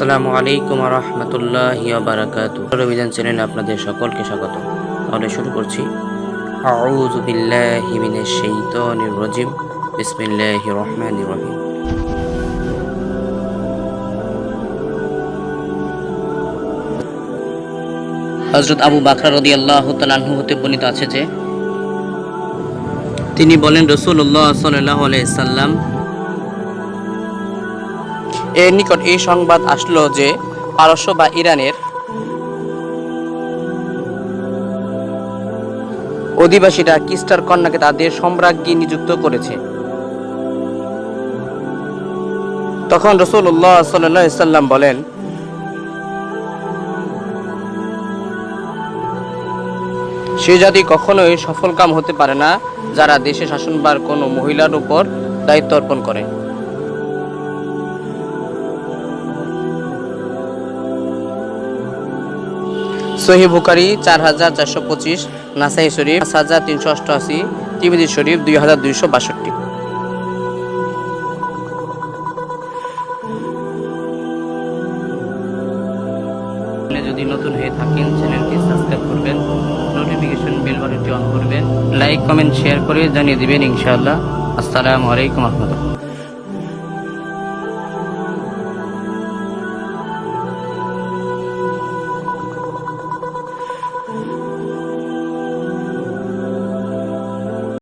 আসসালামু আলাইকুম রহমতুল্লাহ বারাকাত চ্যানেলে আপনাদের সকলকে স্বাগত। তাহলে শুরু করছি। হযরত আবু বাকর তাআলা আনহু হতে বর্ণিত আছে যে, তিনি বলেন আলাইহি সাল্লাম এর নিকট এই সংবাদ আসলো যে পারস্য বা ইরানের অধিবাসীরা কিস্টার কন্যাকে তাদের সম্রাজ্ঞী নিযুক্ত করেছে। তখন রসুল্লাহ সাল্লাম বলেন, সে জাতি কখনোই সফলকাম হতে পারে না যারা দেশে শাসনবার কোনো মহিলার উপর দায়িত্ব অর্পণ করে। সহি বুকারি চার হাজার চারশো পঁচিশ, নাসাই শরীফ পাঁচ হাজার তিনশো অষ্টআশি তিমিদি শরীফ দুই হাজার দুইশো বাষট্টি। যদি নতুন হয়ে থাকেন, চ্যানেলটি সাবস্ক্রাইব করবেন নোটিফিকেশন বেল বাটনটি অন করবেন লাইক কমেন্ট শেয়ার করে জানিয়ে দিবেন ইনশাআল্লাহ। আসসালামু আলাইকুম রহমতুল্লাহ।